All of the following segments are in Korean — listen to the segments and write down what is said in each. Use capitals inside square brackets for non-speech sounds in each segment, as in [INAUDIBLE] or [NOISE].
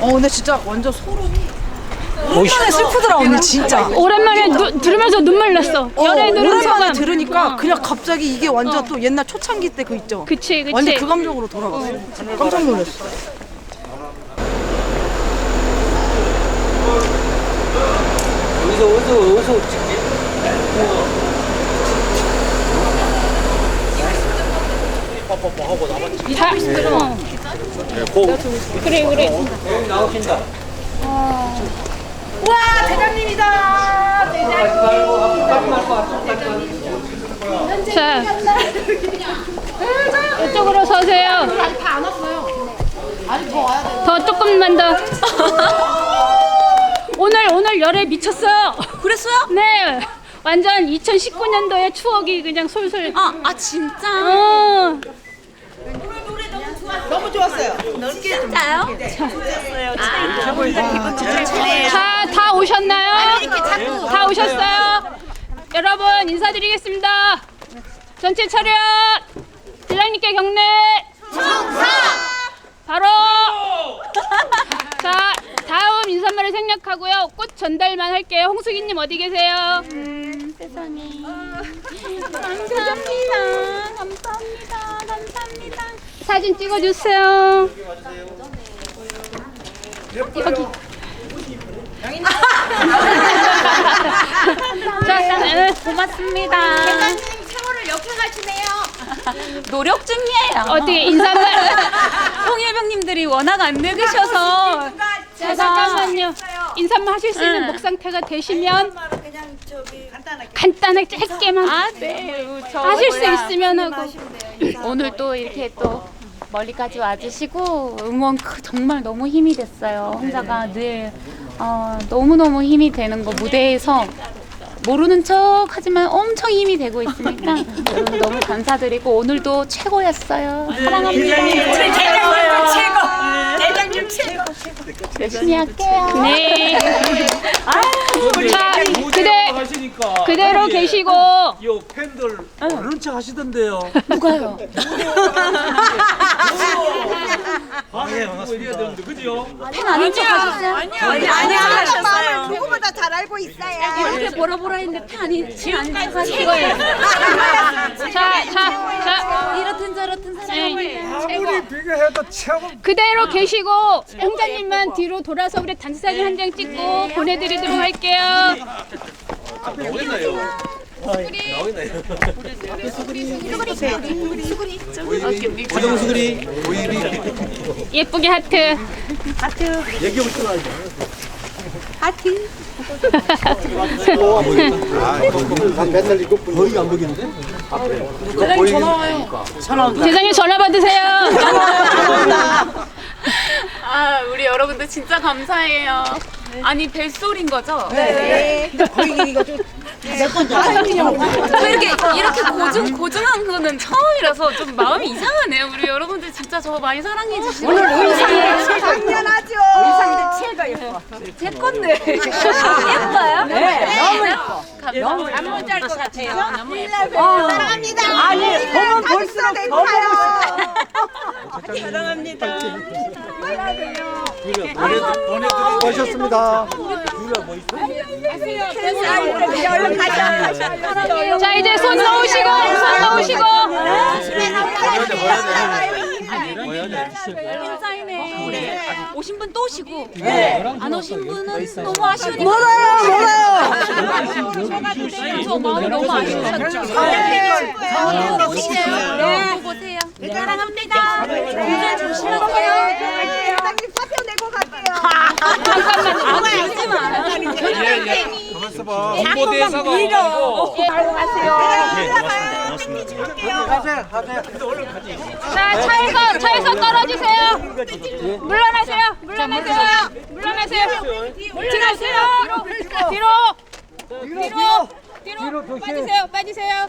어 근데 진짜 완전 소름이 오랜만에 슬프더라 언니 진짜 오랜만에 누, 들으면서 눈물 났어. 어, 연애 들은 오랜만에. 들으니까 그냥 갑자기 이게 완전 또 옛날 초창기 때 그 있죠 그치 그치. 완전 그 감정으로 돌아갔어 깜짝 놀랐어 어디서 어디서 어디서 찍지? 다, 어. 그래 그래. 나오신다. 와 대장님이다 자 이쪽으로 서세요. 더 조금만 더. [LAUGHS] 오늘 오늘 열에 미쳤어요. 그랬어요? 네. 완전 2019년도의 추억이 그냥 솔솔. 아, 아 진짜? 어. 진짜요? 자, 다 오셨나요? 다 오셨어요? 여러분 인사드리겠습니다. 전체 차렷. 대장님께 경례. 바로. [LAUGHS] 자, 다음 인사말을 생략하고요. 꽃 전달만 할게요. 홍수기님 어디 계세요? 세상에. 감사합니다. 감사합니다. 감사합니다. 사진 찍어주세요. 여기. [LAUGHS] 자, 네. 고맙습니다. 세월을 역행하시네요. [LAUGHS] 노력 중이에요. 어떻게 인사말? 홍일병님들이 [LAUGHS] 워낙 안 늙으셔서 자, 잠깐만요. 인사말 하실 수 있는 응. 목 상태가 되시면 그냥 저기 간단하게 간단하게 짧게만 아, 네. 저 하실 수 있으면 하고. 오늘 또 이렇게 또 멀리까지 와주시고 응원 크- 정말 너무 힘이 됐어요. 혼자가 늘 어, 너무너무 힘이 되는 거 무대에서 모르는 척 하지만 엄청 힘이 되고 있으니까 여러분 [LAUGHS] 너무 감사드리고 오늘도 최고였어요. 사랑합니다. 대장님 최고. 대장님 최고. 열심히 할게요. 네. 자, 그대 하시니까 그대로 거기에 계시고 요 팬들 모르는 척 하시던데요. 누가요? [LAUGHS] 아, 예, 반갑습니다. 이래야 되는데, 그죠? 팬 아닌 척 하셨어요? 아니요 아니요. 마음을 누구보다 잘 알고 있어요. 이렇게 뭐라 뭐라 했는데 팬 아닌 척 하셨어요? 자, 자, 자. 이렇든 저렇든 사랑합니다. 아무리 비교해도 최고. 그대로 계시고 홍자님만 뒤로 돌아서 우리 단체 사진 한 장 찍고 보내드리도록 할게요. 나오겠나요? 나오겠나요? 고정수그리 예쁘게 하트. 얘기하고 있잖아. 맨날 이거 거의 안 보이는데? 대장님 전화 받으세요. 아, 우리 여러분들 진짜 감사해요. 아니, 벨소리인 거죠? 네 거의 이거 좀 저 이렇게, 이렇게 고증, 고증한 거는 처음이라서 좀 마음이 이상하네요. 우리 여러분들 진짜 저 많이 사랑해 주시고. 오늘 당연하죠. 제 건데. 예뻐요? 네, 너무 예뻐. 너무 잘것 같아요. 사랑합니다. 아니 보면 볼수록 더 보고 싶어. 사랑합니다. 오셨습니다. 얼른 가자. 자, 이제 손 넣으시고, 손 넣으시고. 인사이네. 오신 분 또 오시고. 안 오신 분은 너무 아쉬우니까. 몰라요 저 마음이 너무 오시네요. 네. 보세요. 사랑합니다. 운전 조심하세요. 사장님 사표 내고 갈게요. 아무 울지 마. 홍보대사가 오고. 자, 차에서, 차에서 떨어지세요. 물러나세요. 물러나세요. 물러나세요. 물러나세요. 뒤로. 뒤로. 뒤로. 뒤로. 빠지세요. 빠지세요.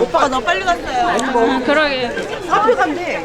오빠가 너 빨리 갔어요. 그러게. 앞에 간대.